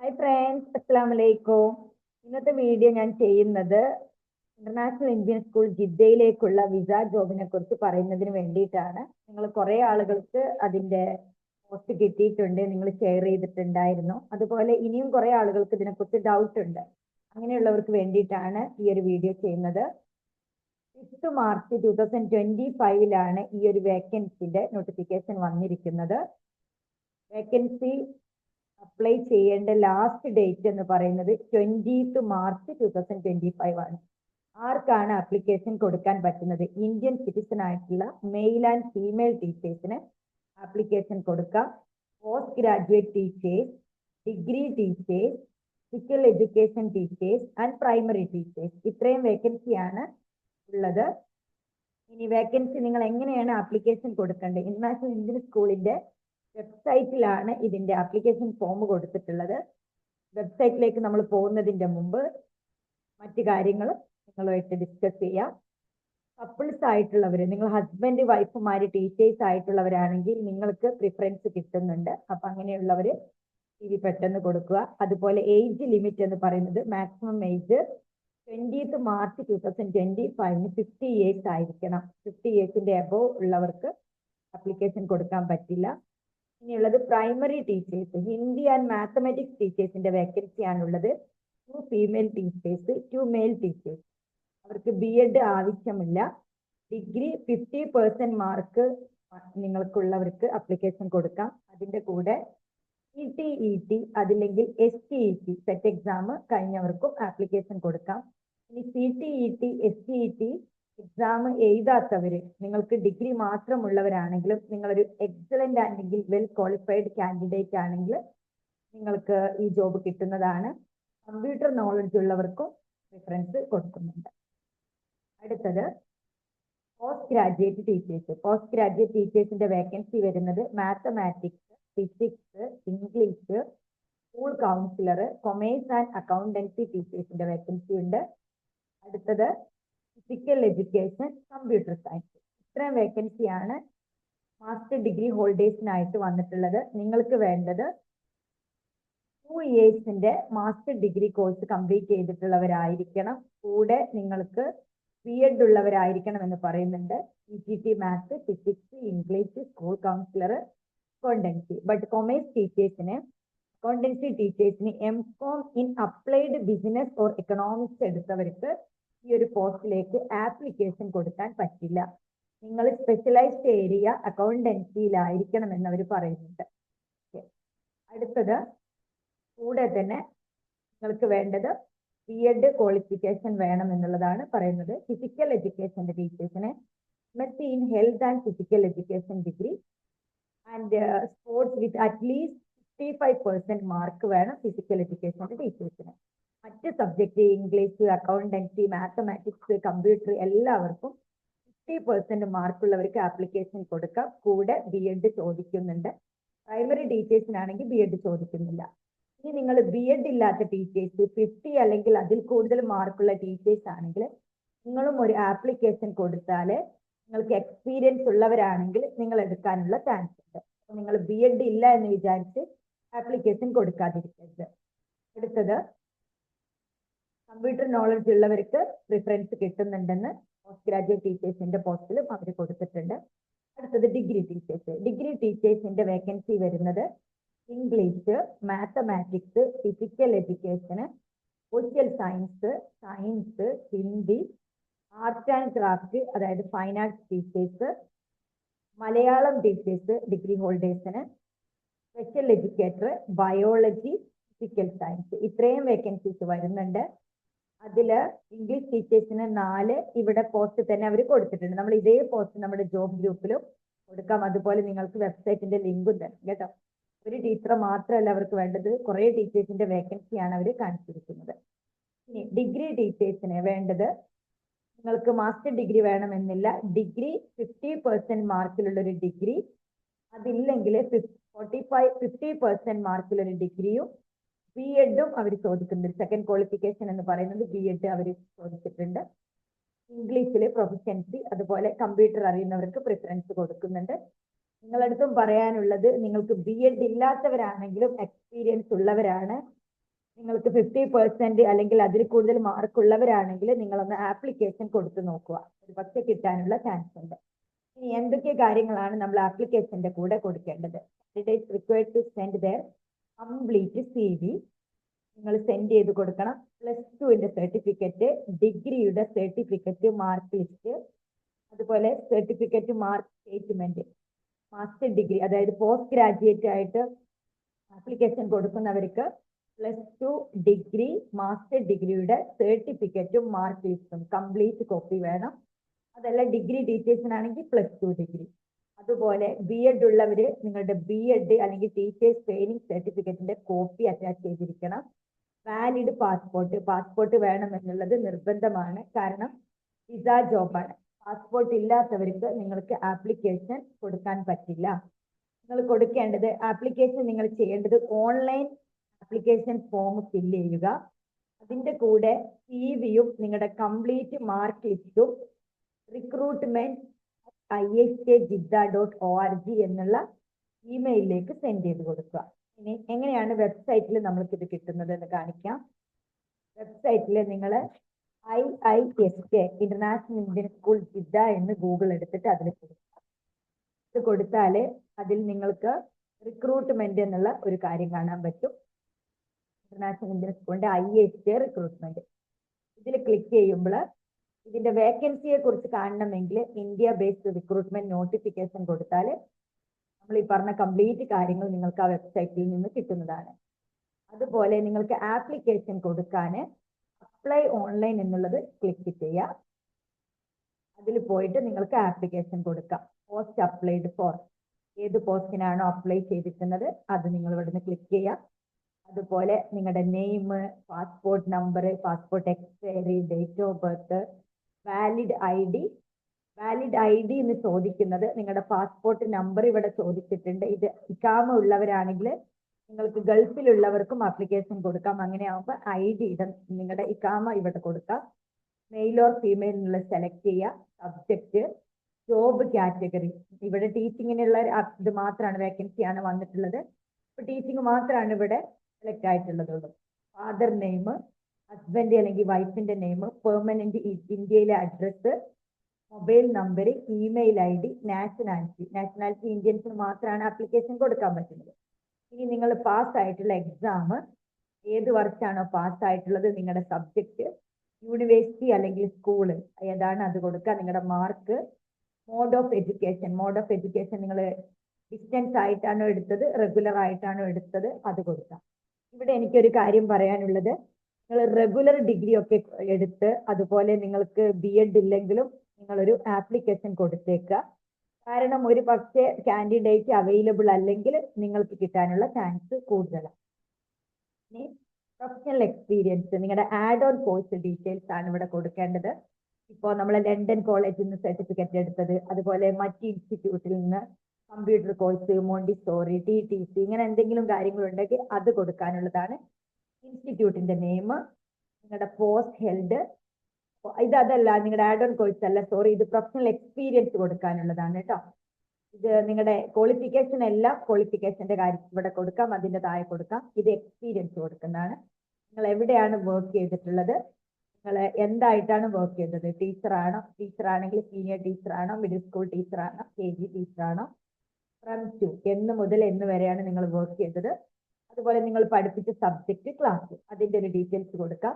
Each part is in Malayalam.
ഹായ് ഫ്രണ്ട്സ് അസ്സാം വലൈക്കും ഇന്നത്തെ വീഡിയോ ഞാൻ ചെയ്യുന്നത് ഇന്റർനാഷണൽ ഇന്ത്യൻ സ്കൂൾ ജിദ്ദയിലേക്കുള്ള വിസ ജോബിനെ കുറിച്ച് പറയുന്നതിന് വേണ്ടിയിട്ടാണ്. നിങ്ങൾ കുറേ ആളുകൾക്ക് അതിന്റെ പോസ്റ്റ് കിട്ടിയിട്ടുണ്ട് നിങ്ങൾ ഷെയർ ചെയ്തിട്ടുണ്ടായിരുന്നു. അതുപോലെ ഇനിയും കുറേ ആളുകൾക്ക് ഇതിനെക്കുറിച്ച് ഡൗട്ട് ഉണ്ട്. അങ്ങനെയുള്ളവർക്ക് വേണ്ടിയിട്ടാണ് ഈ ഒരു വീഡിയോ ചെയ്യുന്നത്. Fifth March two thousand twenty ഫൈവിലാണ് ഈ ഒരു വേക്കൻസിന്റെ നോട്ടിഫിക്കേഷൻ വന്നിരിക്കുന്നത്. വേക്കൻസി അപ്ലൈ ചെയ്യേണ്ട ലാസ്റ്റ് ഡേറ്റ് എന്ന് പറയുന്നത് twentieth March two thousand twenty five ആണ്. ആർക്കാണ് ആപ്ലിക്കേഷൻ കൊടുക്കാൻ പറ്റുന്നത്? ഇന്ത്യൻ സിറ്റിസൺ ആയിട്ടുള്ള മെയിൽ ആൻഡ് ഫീമെയിൽ ടീച്ചേഴ്സിന് ആപ്ലിക്കേഷൻ കൊടുക്കാം. Post graduate teachers degree teachers physical education teachers and primary teachers ഇത്രയും വേക്കൻസിയാണ് ഉള്ളത്. ഇനി വേക്കൻസി നിങ്ങൾ എങ്ങനെയാണ് ആപ്ലിക്കേഷൻ കൊടുക്കേണ്ടത്? ഇന്റർനാഷണൽ ഇന്ത്യൻ സ്കൂളിന്റെ വെബ്സൈറ്റിലാണ് ഇതിന്റെ ആപ്ലിക്കേഷൻ ഫോം കൊടുത്തിട്ടുള്ളത്. വെബ്സൈറ്റിലേക്ക് നമ്മൾ പോകുന്നതിന്റെ മുമ്പ് മറ്റു കാര്യങ്ങൾ നിങ്ങളുമായിട്ട് ഡിസ്കസ് ചെയ്യാം. കപ്പിൾസ് ആയിട്ടുള്ളവർ നിങ്ങൾ ഹസ്ബൻഡ് വൈഫുമാർ ടീച്ചേഴ്സ് ആയിട്ടുള്ളവരാണെങ്കിൽ നിങ്ങൾക്ക് പ്രിഫറൻസ് കിട്ടുന്നുണ്ട്. അപ്പൊ അങ്ങനെയുള്ളവർ ടി വി പെട്ടെന്ന് കൊടുക്കുക. അതുപോലെ ഏജ് ലിമിറ്റ് എന്ന് പറയുന്നത് maximum age twentieth March two thousand twenty ഫൈവിന് fifty years ആയിരിക്കണം. ഫിഫ്റ്റി ഇയേഴ്സിന്റെ അബോവ് ഉള്ളവർക്ക് അപ്ലിക്കേഷൻ കൊടുക്കാൻ പറ്റില്ല. ഇനിയുള്ളത് primary teachers Hindi and mathematics ടീച്ചേഴ്സിന്റെ vacancy ആണുള്ളത്. Two female teachers two male teachers അവർക്ക് ബി എഡ് ആവശ്യമില്ല. ഡിഗ്രി ഫിഫ്റ്റി പെർസെന്റ് മാർക്ക് നിങ്ങൾക്കുള്ളവർക്ക് അപ്ലിക്കേഷൻ കൊടുക്കാം. അതിന്റെ കൂടെ ഇ ടി ഇ ടി അതില്ലെങ്കിൽ S T E T set exam കഴിഞ്ഞവർക്കും application കൊടുക്കാം. ഇനി C T E T S T E T exam എഴുതാത്തവര് നിങ്ങൾക്ക് ഡിഗ്രി മാത്രമുള്ളവരാണെങ്കിലും നിങ്ങളൊരു എക്സലന്റ് അല്ലെങ്കിൽ വെൽ ക്വാളിഫൈഡ് കാൻഡിഡേറ്റ് ആണെങ്കിൽ നിങ്ങൾക്ക് ഈ ജോബ് കിട്ടുന്നതാണ്. കമ്പ്യൂട്ടർ നോളജ് ഉള്ളവർക്കും പ്രിഫറൻസ് കൊടുക്കുന്നുണ്ട്. അടുത്തത് post graduate teachers post graduate ടീച്ചേഴ്സിന്റെ vacancy വരുന്നത് mathematics physics English school counsellor commerce and accountancy ടീച്ചേഴ്സിന്റെ vacancy ഉണ്ട്. അടുത്തത് ഫിസിക്കൽ എഡ്യൂക്കേഷൻ കമ്പ്യൂട്ടർ സയൻസ് ഇത്രയും വേക്കൻസിയാണ് മാസ്റ്റർ ഡിഗ്രി ഹോൾഡേഴ്സിനായിട്ട് വന്നിട്ടുള്ളത്. നിങ്ങൾക്ക് വേണ്ടത് ടു ഇയേഴ്സിന്റെ മാസ്റ്റർ ഡിഗ്രി കോഴ്സ് കംപ്ലീറ്റ് ചെയ്തിട്ടുള്ളവരായിരിക്കണം. കൂടെ നിങ്ങൾക്ക് ബി എഡ് ഉള്ളവരായിരിക്കണം എന്ന് പറയുന്നുണ്ട്. E G T maths physics English school counsellor accountancy but commerce ടീച്ചേഴ്സിന് അക്കൗണ്ടൻസി ടീച്ചേഴ്സിന് M Com in applied business or economics എടുത്തവർക്ക് ഈ ഒരു പോസ്റ്റിലേക്ക് ആപ്ലിക്കേഷൻ കൊടുക്കാൻ പറ്റില്ല. നിങ്ങൾ സ്പെഷ്യലൈസ്ഡ് ഏരിയ അക്കൗണ്ടൻസിയിലായിരിക്കണം എന്ന് അവർ പറയുന്നുണ്ട് അടുത്തത് കൂടെ തന്നെ നിങ്ങൾക്ക് വേണ്ടത് ബി എഡ് ക്വാളിഫിക്കേഷൻ വേണം എന്നുള്ളതാണ് പറയുന്നത് ഫിസിക്കൽ എഡ്യൂക്കേഷന്റെ ടീച്ചേഴ്സിനെ MSc in health and physical education degree and sports with at least fifty five percent mark വേണം ഫിസിക്കൽ എഡ്യൂക്കേഷന്റെ ടീച്ചേഴ്സിന് മറ്റ് subject English accountancy mathematics computer എല്ലാവർക്കും ഫിഫ്റ്റി പെർസെന്റ് മാർക്കുള്ളവർക്ക് ആപ്ലിക്കേഷൻ കൊടുക്കാം. കൂടെ ബി എഡ് ചോദിക്കുന്നുണ്ട്. പ്രൈമറി ടീച്ചേഴ്സിനാണെങ്കിൽ ബി എഡ് ചോദിക്കുന്നില്ല. ഇനി നിങ്ങൾ ബി എഡ് ഇല്ലാത്ത ടീച്ചേഴ്സ് ഫിഫ്റ്റി അല്ലെങ്കിൽ അതിൽ കൂടുതൽ മാർക്കുള്ള ടീച്ചേഴ്സ് ആണെങ്കിൽ നിങ്ങളും ഒരു ആപ്ലിക്കേഷൻ കൊടുത്താൽ നിങ്ങൾക്ക് എക്സ്പീരിയൻസ് ഉള്ളവരാണെങ്കിൽ നിങ്ങൾ എടുക്കാനുള്ള ചാൻസ് ഉണ്ട്. നിങ്ങൾ ബി എഡ് ഇല്ല എന്ന് വിചാരിച്ച് ആപ്ലിക്കേഷൻ കൊടുക്കാതിരിക്കരുത്. അടുത്തത് കമ്പ്യൂട്ടർ നോളജ് ഉള്ളവർക്ക് പ്രിഫറൻസ് കിട്ടുന്നുണ്ടെന്ന് പോസ്റ്റ് ഗ്രാജുവേറ്റ് ടീച്ചേഴ്സിന്റെ പോസ്റ്റിലും അവർ കൊടുത്തിട്ടുണ്ട്. അടുത്തത് ഡിഗ്രി ടീച്ചേഴ്സ് ഡിഗ്രി ടീച്ചേഴ്സിന്റെ വേക്കൻസി വരുന്നത് English mathematics physical education social science science Hindi arts and craft അതായത് fine arts teachers Malayalam teachers degree ഹോൾഡേഴ്സിന് special educator biology physical science ഇത്രയും വേക്കൻസീസ് വരുന്നുണ്ട്. അതിൽ ഇംഗ്ലീഷ് ടീച്ചേഴ്സിന് നാല് ഇവിടെ പോസ്റ്റ് തന്നെ അവർ കൊടുത്തിട്ടുണ്ട്. നമ്മൾ ഇതേ പോസ്റ്റ് നമ്മുടെ ജോബ് ഗ്രൂപ്പിലും കൊടുക്കാം. അതുപോലെ നിങ്ങൾക്ക് വെബ്സൈറ്റിന്റെ ലിങ്കും തരും കേട്ടോ. ഒരു ടീച്ചർ മാത്രമല്ല അവർക്ക് വേണ്ടത്. കുറെ ടീച്ചേഴ്സിന്റെ വേക്കൻസിയാണ് അവർ കാണിച്ചിരിക്കുന്നത്. ഇനി ഡിഗ്രി ടീച്ചേഴ്സിന് വേണ്ടത് നിങ്ങൾക്ക് മാസ്റ്റർ ഡിഗ്രി വേണമെന്നില്ല. ഡിഗ്രി ഫിഫ്റ്റി പെർസെന്റ് മാർക്കിലുള്ള ഒരു ഡിഗ്രി അതില്ലെങ്കിൽ ഫോർട്ടി ഫൈവ് ഫിഫ്റ്റി പെർസെന്റ് മാർക്കിലൊരു ഡിഗ്രിയും ബി എഡും അവർ ചോദിക്കുന്നുണ്ട്. സെക്കൻഡ് ക്വാളിഫിക്കേഷൻ എന്ന് പറയുന്നത് ബി എഡ് അവർ ചോദിച്ചിട്ടുണ്ട്. ഇംഗ്ലീഷിൽ പ്രൊഫഷൻസി അതുപോലെ കമ്പ്യൂട്ടർ അറിയുന്നവർക്ക് പ്രിഫറൻസ് കൊടുക്കുന്നുണ്ട്. നിങ്ങളടുത്തും പറയാനുള്ളത് നിങ്ങൾക്ക് ബി എഡ് ഇല്ലാത്തവരാണെങ്കിലും എക്സ്പീരിയൻസ് ഉള്ളവരാണ്. നിങ്ങൾക്ക് ഫിഫ്റ്റി പെർസെന്റ് അല്ലെങ്കിൽ അതിൽ കൂടുതൽ മാർക്ക് ഉള്ളവരാണെങ്കിൽ നിങ്ങളൊന്ന് ആപ്ലിക്കേഷൻ കൊടുത്തു നോക്കുക. ഒരു പക്ഷെ കിട്ടാനുള്ള ചാൻസ് ഉണ്ട്. ഇനി എന്തൊക്കെ കാര്യങ്ങളാണ് നമ്മൾ ആപ്ലിക്കേഷന്റെ കൂടെ കൊടുക്കേണ്ടത്? Candidate required to send their complete C V നിങ്ങൾ സെൻഡ് ചെയ്ത് കൊടുക്കണം. പ്ലസ് ടുവിന്റെ സർട്ടിഫിക്കറ്റ് ഡിഗ്രിയുടെ സർട്ടിഫിക്കറ്റ് മാർക്ക് ലിസ്റ്റ് അതുപോലെ certificate mark statement master degree അതായത് പോസ്റ്റ് ഗ്രാജുവേറ്റ് ആയിട്ട് ആപ്ലിക്കേഷൻ കൊടുക്കുന്നവർക്ക് പ്ലസ് ടു ഡിഗ്രി മാസ്റ്റർ ഡിഗ്രിയുടെ സർട്ടിഫിക്കറ്റും മാർക്ക് ലിസ്റ്റും കംപ്ലീറ്റ് കോപ്പി വേണം. അതല്ല ഡിഗ്രി ഡീറ്റെയിൽസിനാണെങ്കിൽ പ്ലസ് ടു ഡിഗ്രി അതുപോലെ ബി എഡ് ഉള്ളവര് നിങ്ങളുടെ ബി എഡ് അല്ലെങ്കിൽ ടീച്ചേഴ്സ് ട്രെയിനിങ് സർട്ടിഫിക്കറ്റിന്റെ കോപ്പി അറ്റാച്ച് ചെയ്തിരിക്കണം. വാലിഡ് പാസ്പോർട്ട് പാസ്പോർട്ട് വേണം എന്നുള്ളത് നിർബന്ധമാണ്. കാരണം വിസ ജോബാണ് പാസ്പോർട്ട് ഇല്ലാത്തവർക്ക് നിങ്ങൾക്ക് ആപ്ലിക്കേഷൻ കൊടുക്കാൻ പറ്റില്ല. നിങ്ങൾ കൊടുക്കേണ്ടത് ആപ്ലിക്കേഷൻ നിങ്ങൾ ചെയ്യേണ്ടത് ഓൺലൈൻ ആപ്ലിക്കേഷൻ ഫോം ഫില്ല് ചെയ്യുക. അതിന്റെ കൂടെ സി വിയും നിങ്ങളുടെ കംപ്ലീറ്റ് മാർക്ക് ലിസ്റ്റും recruitment I S K Jeddah dot O R G എന്നുള്ള ഇമെയിലിലേക്ക് സെൻഡ് ചെയ്ത് കൊടുക്കുക. ഇനി എങ്ങനെയാണ് വെബ്സൈറ്റിൽ നമ്മൾക്ക് ഇത് കിട്ടുന്നത് എന്ന് കാണിക്കാം. വെബ്സൈറ്റിൽ നിങ്ങൾ I I S K international Indian school Jeddah എന്ന് ഗൂഗിൾ എടുത്തിട്ട് അതിൽ കൊടുക്കുക. ഇത് കൊടുത്താൽ അതിൽ നിങ്ങൾക്ക് റിക്രൂട്ട്മെന്റ് എന്നുള്ള ഒരു കാര്യം കാണാൻ പറ്റും. ഇന്റർനാഷണൽ ഇന്ത്യൻ സ്കൂളിന്റെ ഐ എസ് കെ റിക്രൂട്ട്മെന്റ് ഇതിൽ ക്ലിക്ക് ചെയ്യുമ്പോൾ ഇതിന്റെ വേക്കൻസിയെ കുറിച്ച് കാണണമെങ്കിൽ ഇന്ത്യ ബേസ്ഡ് റിക്രൂട്ട്മെന്റ് നോട്ടിഫിക്കേഷൻ കൊടുത്താൽ നമ്മൾ ഈ പറഞ്ഞ കംപ്ലീറ്റ് കാര്യങ്ങൾ നിങ്ങൾക്ക് ആ വെബ്സൈറ്റിൽ നിന്ന് കിട്ടുന്നതാണ്. അതുപോലെ നിങ്ങൾക്ക് ആപ്ലിക്കേഷൻ കൊടുക്കാൻ അപ്ലൈ ഓൺലൈൻ എന്നുള്ളത് ക്ലിക്ക് ചെയ്യുക. അതിൽ പോയിട്ട് നിങ്ങൾക്ക് ആപ്ലിക്കേഷൻ കൊടുക്കാം. പോസ്റ്റ് അപ്ലൈഡ് ഫോർ ഏത് പോസ്റ്റിനാണോ അപ്ലൈ ചെയ്തിരിക്കുന്നത് അത് നിങ്ങൾ ഇവിടുന്ന് ക്ലിക്ക് ചെയ്യുക. അതുപോലെ നിങ്ങളുടെ name passport number passport expiry date of birth valid I D valid I D എന്ന് ചോദിക്കുന്നത് നിങ്ങളുടെ പാസ്പോർട്ട് നമ്പർ ഇവിടെ ചോദിച്ചിട്ടുണ്ട്. ഇത് ഇക്കാമ ഉള്ളവരാണെങ്കിൽ നിങ്ങൾക്ക് ഗൾഫിലുള്ളവർക്കും അപ്ലിക്കേഷൻ കൊടുക്കാം. അങ്ങനെ ആകുമ്പോൾ ഐ ഡി നിങ്ങളുടെ ഇക്കാമ ഇവിടെ കൊടുക്കാം. മെയിൽ ഓർ ഫീമെയിൽ എന്നുള്ള സെലക്ട് ചെയ്യുക. സബ്ജക്റ്റ് ജോബ് കാറ്റഗറി ഇവിടെ ടീച്ചിങ്ങിനുള്ള ഇത് മാത്രമാണ് വേക്കൻസി ആണ് വന്നിട്ടുള്ളത്. ഇപ്പൊ ടീച്ചിങ് മാത്രമാണ് ഇവിടെ സെലക്ട് ആയിട്ടുള്ളതുള്ളൂ. ഫാദർ നെയിം ഹസ്ബൻഡ് അല്ലെങ്കിൽ വൈഫിന്റെ നെയിം പെർമനന്റ് ഇന്ത്യയിലെ address mobile number email I D nationality nationality ഇന്ത്യൻസിന് മാത്രമാണ് ആപ്ലിക്കേഷൻ കൊടുക്കാൻ പറ്റുന്നത്. ഇനി നിങ്ങൾ പാസ് ആയിട്ടുള്ള എക്സാം ഏത് വർഷമാണോ പാസ് ആയിട്ടുള്ളത് നിങ്ങളുടെ സബ്ജക്റ്റ് യൂണിവേഴ്സിറ്റി അല്ലെങ്കിൽ സ്കൂൾ ഏതാണ് അത് കൊടുക്കുക? നിങ്ങളുടെ mark mode of education mode of education നിങ്ങൾ ഡിസ്റ്റൻസ് ആയിട്ടാണോ എടുത്തത്? റെഗുലർ ആയിട്ടാണോ എടുത്തത്? അത് കൊടുക്കുക. ഇവിടെ എനിക്കൊരു കാര്യം പറയാനുള്ളത്. നിങ്ങൾ റെഗുലർ ഡിഗ്രി ഒക്കെ എടുത്ത് അതുപോലെ നിങ്ങൾക്ക് ബി എഡ് ഇല്ലെങ്കിലും നിങ്ങളൊരു ആപ്ലിക്കേഷൻ കൊടുത്തേക്കുക. കാരണം ഒരു പക്ഷേ കാൻഡിഡേറ്റ് അവൈലബിൾ അല്ലെങ്കിൽ നിങ്ങൾക്ക് കിട്ടാനുള്ള ചാൻസ് കൂടുതലാണ് ഇനി പ്രൊഫഷണൽ എക്സ്പീരിയൻസ് നിങ്ങളുടെ ആഡ് ഓൺ കോഴ്സ് ഡീറ്റെയിൽസ് ആണ് ഇവിടെ കൊടുക്കേണ്ടത്. ഇപ്പോൾ നമ്മൾ ലണ്ടൻ കോളേജിൽ നിന്ന് സർട്ടിഫിക്കറ്റ് എടുത്തത് അതുപോലെ മറ്റ് ഇൻസ്റ്റിറ്റ്യൂട്ടിൽ നിന്ന് computer course montessori T T C ഇങ്ങനെ എന്തെങ്കിലും കാര്യങ്ങളുണ്ടെങ്കിൽ അത് കൊടുക്കാനുള്ളതാണ് ഇൻസ്റ്റിറ്റ്യൂട്ടിന്റെ നെയിം നിങ്ങളുടെ പോസ്റ്റ് ഹെൽഡ് ഇത് അതല്ല നിങ്ങളുടെ ആഡ് ഓൺ കോഴ്സ് അല്ല സോറി ഇത് പ്രൊഫഷണൽ എക്സ്പീരിയൻസ് കൊടുക്കാനുള്ളതാണ് കേട്ടോ ഇത് നിങ്ങളുടെ ക്വാളിഫിക്കേഷൻ എല്ലാം ക്വാളിഫിക്കേഷന്റെ കാര്യത്തിൽ ഇവിടെ കൊടുക്കാം അതിന്റെ താഴെ കൊടുക്കാം. ഇത് എക്സ്പീരിയൻസ് കൊടുക്കുന്നതാണ്. നിങ്ങൾ എവിടെയാണ് വർക്ക് ചെയ്തിട്ടുള്ളത്? നിങ്ങൾ എന്തായിട്ടാണ് വർക്ക് ചെയ്തത്? ടീച്ചറാണോ ടീച്ചർ ആണെങ്കിൽ സീനിയർ ടീച്ചറാണോ മിഡിൽ സ്കൂൾ ടീച്ചറാണോ കെ ജി ടീച്ചറാണോ ഫ്രം ടു എന്ന് മുതൽ എന്ന് വരെയാണ് നിങ്ങൾ വർക്ക് ചെയ്തത്. അതുപോലെ നിങ്ങൾ പഠിപ്പിച്ച സബ്ജക്റ്റ് ക്ലാസ് അതിന്റെ ഒരു ഡീറ്റെയിൽസ് കൊടുക്കാം.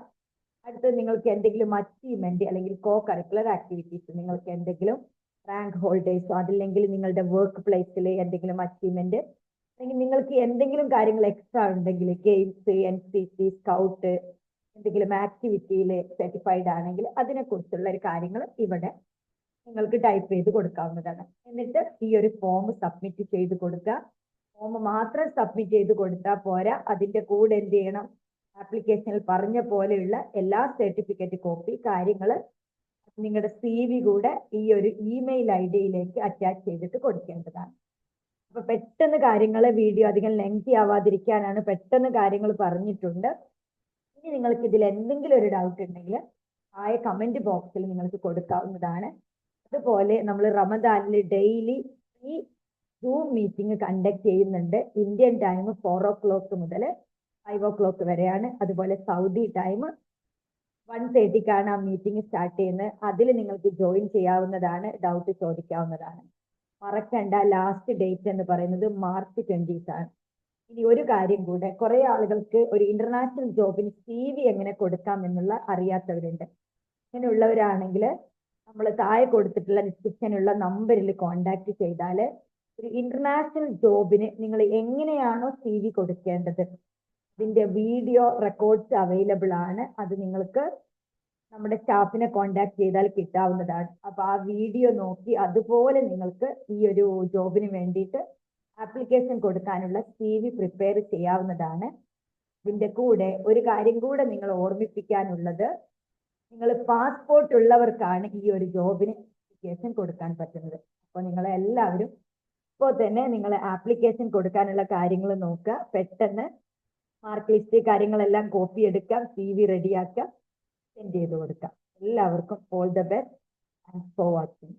അടുത്ത് നിങ്ങൾക്ക് എന്തെങ്കിലും അച്ചീവ്മെന്റ് അല്ലെങ്കിൽ കോ കരിക്കുലർ ആക്ടിവിറ്റീസ് നിങ്ങൾക്ക് എന്തെങ്കിലും റാങ്ക് ഹോൾഡേഴ്സോ അതില്ലെങ്കിൽ നിങ്ങളുടെ വർക്ക് പ്ലേസിൽ എന്തെങ്കിലും അച്ചീവ്മെന്റ് അല്ലെങ്കിൽ നിങ്ങൾക്ക് എന്തെങ്കിലും കാര്യങ്ങൾ എക്സ്ട്രാ ഉണ്ടെങ്കിൽ games N C C scout എന്തെങ്കിലും ആക്ടിവിറ്റിയിൽ സർട്ടിഫൈഡ് ആണെങ്കിൽ അതിനെക്കുറിച്ചുള്ള ഒരു കാര്യങ്ങൾ ഇവിടെ നിങ്ങൾക്ക് ടൈപ്പ് ചെയ്ത് കൊടുക്കാവുന്നതാണ്. എന്നിട്ട് ഈ ഒരു ഫോം സബ്മിറ്റ് ചെയ്ത് കൊടുക്കുക. ഫോം മാത്രം സബ്മിറ്റ് ചെയ്ത് കൊടുത്താൽ പോരാ. അതിന്റെ കൂടെ എന്ത് ചെയ്യണം? ആപ്ലിക്കേഷനിൽ പറഞ്ഞ പോലെയുള്ള എല്ലാ സർട്ടിഫിക്കറ്റ് കോപ്പി കാര്യങ്ങൾ നിങ്ങളുടെ സി വി കൂടെ ഈ ഒരു ഇമെയിൽ ഐ ഡിയിലേക്ക് അറ്റാച്ച് ചെയ്തിട്ട് കൊടുക്കേണ്ടതാണ്. അപ്പൊ പെട്ടെന്ന് കാര്യങ്ങൾ വീഡിയോ അധികം ലെങ്തി ആവാതിരിക്കാനാണ് പെട്ടെന്ന് കാര്യങ്ങൾ പറഞ്ഞിട്ടുണ്ട്. ഇനി നിങ്ങൾക്ക് ഇതിൽ എന്തെങ്കിലും ഒരു ഡൗട്ട് ഉണ്ടെങ്കിൽ ആയ കമന്റ് ബോക്സിൽ നിങ്ങൾക്ക് കൊടുക്കാവുന്നതാണ്. അതുപോലെ നമ്മൾ റമദാനിൽ ഡെയിലി ഈ സൂം മീറ്റിംഗ് കണ്ടക്ട് ചെയ്യുന്നുണ്ട്. Indian time four o'clock മുതൽ ഫൈവ് ഓ ക്ലോക്ക് വരെയാണ്. അതുപോലെ സൗദി ടൈം വൺ തേർട്ടിക്കാണ് ആ മീറ്റിംഗ് സ്റ്റാർട്ട് ചെയ്യുന്നത്. അതിൽ നിങ്ങൾക്ക് ജോയിൻ ചെയ്യാവുന്നതാണ് ഡൗട്ട് ചോദിക്കാവുന്നതാണ്. മറക്കണ്ട ലാസ്റ്റ് ഡേറ്റ് എന്ന് പറയുന്നത് മാർച്ച് ട്വന്റീസ് ആണ്. ഇനി ഒരു കാര്യം കൂടെ കുറെ ആളുകൾക്ക് ഒരു ഇന്റർനാഷണൽ ജോബിന് സി വി എങ്ങനെ കൊടുക്കാം എന്നുള്ള അറിയാത്തവരുണ്ട്. അങ്ങനെയുള്ളവരാണെങ്കിൽ നമ്മൾ താഴെ കൊടുത്തിട്ടുള്ള ഡിസ്ക്രിപ്ഷനുള്ള നമ്പറിൽ കോണ്ടാക്ട് ചെയ്താൽ ഒരു ഇന്റർനാഷണൽ ജോബിന് നിങ്ങൾ എങ്ങനെയാണോ സി വി കൊടുക്കേണ്ടത്? ഇതിന്റെ വീഡിയോ റെക്കോർഡ്സ് അവൈലബിൾ ആണ്. അത് നിങ്ങൾക്ക് നമ്മുടെ സ്റ്റാഫിനെ കോണ്ടാക്ട് ചെയ്താൽ കിട്ടാവുന്നതാണ്. അപ്പൊ ആ വീഡിയോ നോക്കി അതുപോലെ നിങ്ങൾക്ക് ഈ ഒരു ജോബിന് വേണ്ടിയിട്ട് ആപ്ലിക്കേഷൻ കൊടുക്കാനുള്ള സി വി പ്രിപ്പയർ ചെയ്യാവുന്നതാണ്. ഇതിന്റെ കൂടെ ഒരു കാര്യം കൂടെ നിങ്ങൾ ഓർമ്മിപ്പിക്കാനുള്ളത്. നിങ്ങൾ പാസ്പോർട്ട് ഉള്ളവർക്കാണ് ഈ ഒരു ജോബിന് ആപ്ലിക്കേഷൻ കൊടുക്കാൻ പറ്റുന്നത്. അപ്പോൾ നിങ്ങൾ എല്ലാവരും ഇപ്പോൾ തന്നെ നിങ്ങൾ ആപ്ലിക്കേഷൻ കൊടുക്കാനുള്ള കാര്യങ്ങൾ നോക്കുക. പെട്ടെന്ന് മാർക്ക് ലിസ്റ്റ് കാര്യങ്ങളെല്ലാം കോപ്പി എടുക്കാം സി വി റെഡിയാക്കാം സെൻഡ് ചെയ്ത് കൊടുക്കാം. എല്ലാവർക്കും all the best and for watching